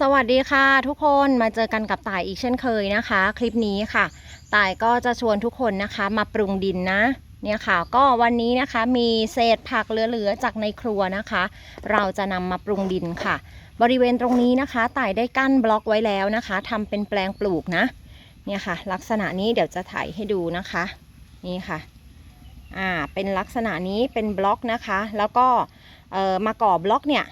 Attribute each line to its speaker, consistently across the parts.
Speaker 1: สวัสดีค่ะทุกคนมาเจอกันกับต่ายอีกเช่นเคยนะคะ คลิปนี้ค่ะต่ายก็จะชวนทุกคนนะคะมาปรุงดินนะเนี่ยค่ะก็วันนี้นะคะมีเศษผักเหลือๆจากในครัวนะคะ เราจะนำมาปรุงดินค่ะ บริเวณตรงนี้นะคะต่ายได้กั้นบล็อกไว้แล้วนะคะทำเป็นแปลงปลูกนะเนี่ยค่ะ ลักษณะนี้เดี๋ยวจะถ่ายให้ดูนะคะ นี่ค่ะอ่าเป็นลักษณะนี้เป็นบล็อกนะคะ แล้วก็เอ่อมาก่อบล็อกเนี่ย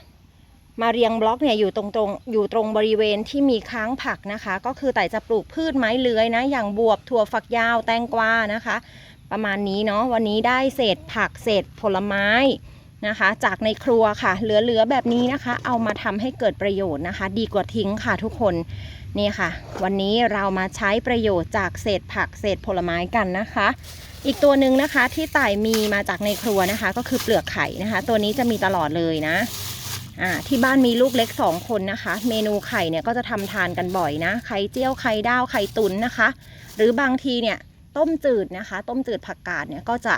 Speaker 1: มาเรียงบล็อกเนี่ยอยู่ตรงตรงอยู่ตรงบริเวณที่มีค้างผักนะคะ ก็คือแต่จะปลูกพืชไม้เลื้อยนะ อย่างบวบถั่วฝักยาวแตงกวานะคะ ประมาณนี้เนาะวันนี้ได้เศษผักเศษผลไม้นะคะ จากในครัวค่ะ เหลือๆแบบนี้นะคะ เอามาทำให้เกิดประโยชน์นะคะ ดีกว่าทิ้งค่ะทุกคนนี่ค่ะ วันนี้เรามาใช้ประโยชน์จากเศษผักเศษผลไม้กันนะคะ อีกตัวหนึ่งนะคะที่ต่ายมีมาจากในครัวนะคะ ก็คือเปลือกไข่นะคะ ตัวนี้จะมีตลอดเลยนะ ที่บ้านมีลูกเล็กสองคนนะคะ เมนูไข่เนี่ยก็จะทำทานกันบ่อยนะ ไข่เจียวไข่ดาวไข่ตุ๋นนะคะ หรือบางทีเนี่ยต้มจืดนะคะ ต้มจืดผักกาดเนี่ยก็จะ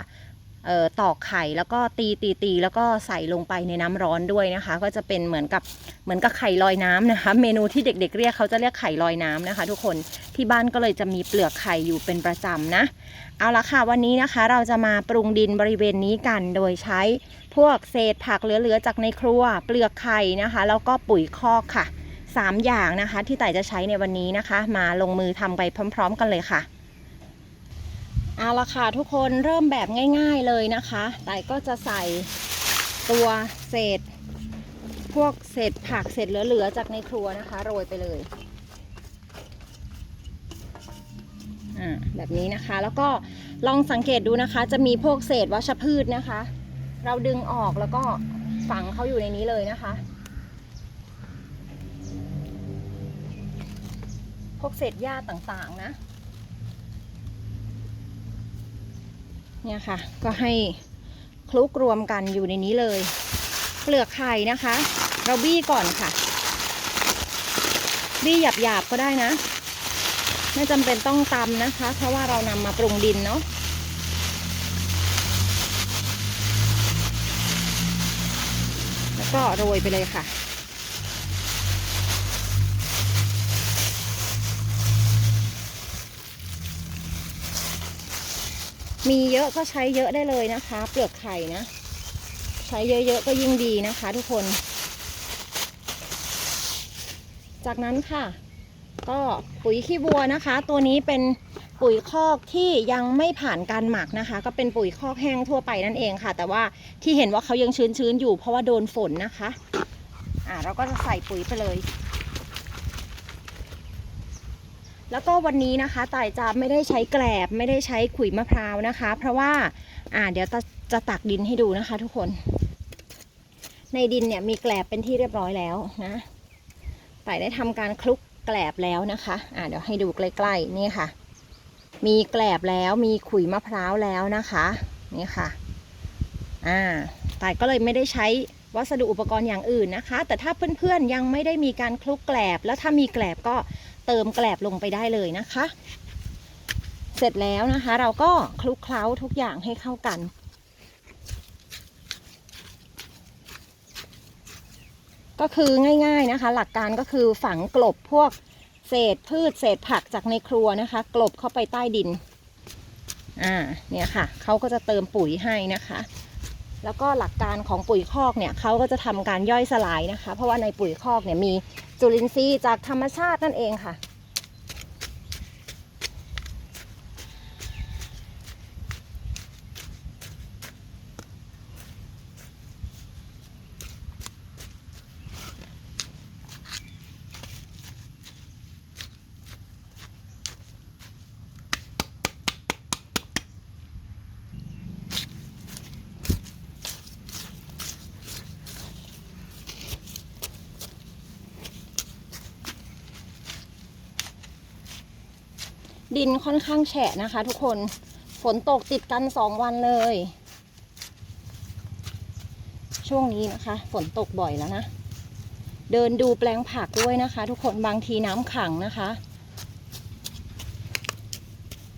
Speaker 1: ตอกไข่แล้วก็ตีตีตีแล้วก็ใส่ลงไปในน้ำร้อนด้วยนะคะ ก็จะเป็นเหมือนกับเหมือนกับไข่ลอยน้ำนะคะ เมนูที่เด็ก ๆ เรียกเขาจะเรียกไข่ลอยน้ำนะคะ ทุกคนที่บ้านก็เลยจะมีเปลือกไข่อยู่เป็นประจำนะ เอาละค่ะวันนี้นะคะ เราจะมาปรุงดินบริเวณนี้กันโดยใช้พวกเศษผักเหลือๆจากในครัว เปลือกไข่นะคะ แล้วก็ปุ๋ยคอกค่ะ 3 อย่างนะคะ ที่ไต่จะใช้ในวันนี้นะคะ มาลงมือทำไปพร้อม ๆ กันเลยค่ะ เอาละค่ะทุกคนเริ่มแบบง่าย ๆเลยนะคะแต่ก็จะใส่ตัวเศษ พวกเศษผักเศษเหลือๆจากในครัวนะคะ โรยไปเลยอ่าแบบนี้นะคะแล้วก็ลองสังเกตดูนะคะ จะมีพวกเศษวัชพืชนะคะ เราดึงออกแล้วก็ฝังเขาอยู่ในนี้เลยนะคะ พวกเศษหญ้าต่างๆนะ เนี่ยค่ะ ก็ให้คลุกรวมกันอยู่ในนี้เลย เปลือกไข่นะคะ เราบี้ก่อนค่ะ บี้หยาบๆก็ได้นะ ไม่จำเป็นต้องตำนะคะ เพราะว่าเรานำมาปรุงดินเนาะแล้วก็โรยไปเลยค่ะ มีเยอะก็ใช้เยอะได้เลยนะคะ เปลือกไข่นะ ใช้เยอะๆก็ยิ่งดีนะคะ ทุกคน จากนั้นค่ะ ก็ปุ๋ยขี้วัวนะคะ ตัวนี้เป็นปุ๋ยคอกที่ยังไม่ผ่านการหมักนะคะ ก็เป็นปุ๋ยคอกแห้งทั่วไปนั่นเองค่ะ แต่ว่าที่เห็นว่าเขายังชื้นๆอยู่เพราะว่าโดนฝนนะคะ อ่าเราก็จะใส่ปุ๋ยไปเลย แล้วก็วันนี้นะคะต่ายจะไม่ได้ใช้แกลบไม่ได้ใช้ขุยมะพร้าวนะคะ เพราะว่าอ่าเดี๋ยวจะตักดินให้ดูนะคะ ทุกคน ในดินเนี่ยมีแกลบเป็นที่เรียบร้อยแล้วนะต่ายได้ทำการคลุกแกลบแล้วนะคะอ่าเดี๋ยวให้ดูใกล้ๆนี่ค่ะ มีแกลบแล้วมีขุยมะพร้าวแล้วนะคะนี่ค่ะอ่าต่ายก็เลยไม่ได้ใช้วัสดุอุปกรณ์อย่างอื่นนะคะ แต่ถ้าเพื่อนๆยังไม่ได้มีการคลุกแกลบ แล้วถ้ามีแกลบก็ เติมแกลบลงไปได้เลยนะคะ เสร็จแล้วนะคะ เราก็คลุกเคล้าทุกอย่างให้เข้ากัน ก็คือง่าย ๆนะคะ หลักการก็คือฝังกลบพวกเศษพืชเศษผักจากในครัวนะคะ กลบเข้าไปใต้ดินอ่าเนี่ยค่ะเขาก็จะเติมปุ๋ยให้นะคะ แล้วก็หลักการของปุ๋ยคอกเนี่ยเขาก็จะทำการย่อยสลายนะคะ เพราะว่าในปุ๋ยคอกเนี่ยมี จุลินทรีย์จากธรรมชาตินั่นเองค่ะ ดินค่อนข้างแฉะนะคะ ทุกคนฝนตกติดกันสองวันเลย ช่วงนี้นะคะ ฝนตกบ่อยแล้วนะเดินดูแปลงผักด้วยนะคะ ทุกคนบางทีน้ำขังนะคะ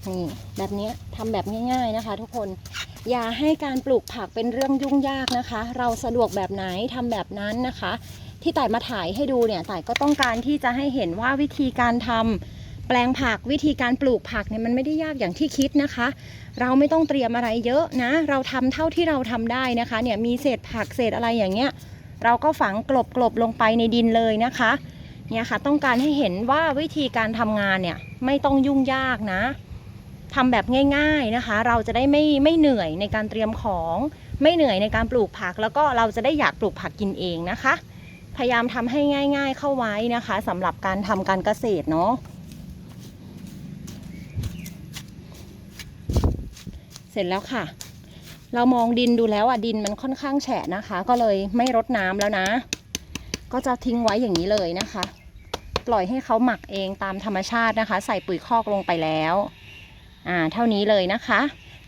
Speaker 1: นี่แบบนี้ทำแบบง่ายๆนะคะ ทุกคนอย่าให้การปลูกผักเป็นเรื่องยุ่งยากนะคะ เราสะดวกแบบไหนทำแบบนั้นนะคะ ที่ต่ายมาถ่ายให้ดูเนี่ยต่ายก็ต้องการที่จะให้เห็นว่าวิธีการทำ แปลงผักวิธีการปลูกผักเนี่ยมันไม่ได้ยากอย่างที่คิดนะคะ เราไม่ต้องเตรียมอะไรเยอะนะ เราทำเท่าที่เราทำได้นะคะเนี่ยมีเศษผักเศษอะไรอย่างเงี้ย เราก็ฝังกลบกลบลงไปในดินเลยนะคะเนี่ยค่ะต้องการให้เห็นว่าวิธีการทำงานเนี่ยไม่ต้องยุ่งยากนะทำแบบง่าย ๆนะคะ เราจะได้ไม่ไม่เหนื่อยในการเตรียมของ ไม่เหนื่อยในการปลูกผัก แล้วก็เราจะได้อยากปลูกผักกินเองนะคะ พยายามทำให้ง่าย ๆ เข้าไว้นะคะสำหรับการทำการเกษตรเนาะ เสร็จแล้วค่ะ เรามองดินดูแล้วอะดินมันค่อนข้างแฉะนะคะ ก็เลยไม่รดน้ำแล้วนะ ก็จะทิ้งไว้อย่างนี้เลยนะคะ ปล่อยให้เขาหมักเองตามธรรมชาตินะคะ ใส่ปุ๋ยคอกลงไปแล้วอ่าเท่านี้เลยนะคะ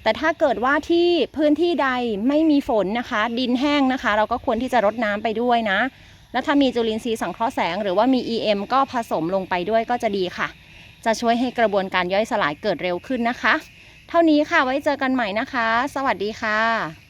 Speaker 1: แต่ถ้าเกิดว่าที่พื้นที่ใดไม่มีฝนนะคะ ดินแห้งนะคะ เราก็ควรที่จะรดน้ำไปด้วยนะ แล้วถ้ามีจุลินทรีย์สังเคราะห์แสง หรือว่ามี EM ก็ผสมลงไปด้วยก็จะดีค่ะ จะช่วยให้กระบวนการย่อยสลายเกิดเร็วขึ้นนะคะ เท่านี้ค่ะไว้เจอกันใหม่นะคะ สวัสดีค่ะ